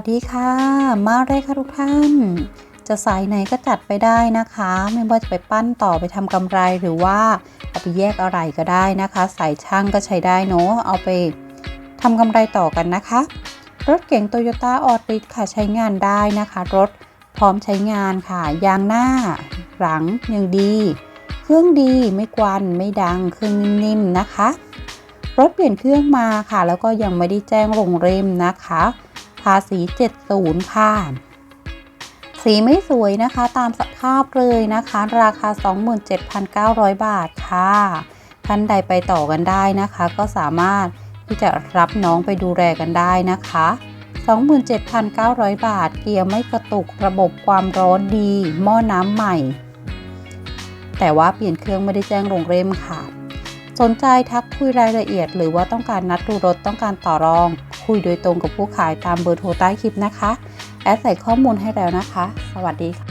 สวัสดีค่ะ มาเลยค่ะทุกท่าน จะสายไหนก็จัดไปได้นะคะ ไม่ว่าจะไปปั้นต่อไปทำกำไรหรือว่าเอาไปแยกอะไรก็ได้นะคะ สายช่างก็ใช้ได้เนาะเอาไปทำกำไรต่อกันนะคะ รถเก๋งโตโยต้าออติสค่ะใช้งานได้นะคะ รถพร้อมใช้งานค่ะ ยางหน้า หลังยังดี เครื่องดีไม่กวนไม่ดังเครื่องนิ่มๆนะคะ รถเปลี่ยนเครื่องมาค่ะ แล้วก็ยังไม่ได้แจ้งลงเล่มนะคะ ภาษี 70 ค่ะ สีไม่สวยนะคะตามสภาพเลยนะคะ ราคา 27,900 บาทค่ะท่านใดไปต่อกันได้นะคะ ก็สามารถที่จะรับน้องไปดูแลกันได้นะคะ 27,900 บาท เกียร์ไม่กระตุกระบบความร้อนดี หม้อน้ำใหม่ แต่ว่าเปลี่ยนเครื่องไม่ได้แจ้งลงเล่มค่ะ สนใจทักคุยรายละเอียด หรือว่าต้องการนัดดูรถต้องการต่อรอง คุยโดยตรงกับผู้ขายตามเบอร์โทรใต้คลิปนะคะ แอดใส่ข้อมูลให้แล้วนะคะ สวัสดีค่ะ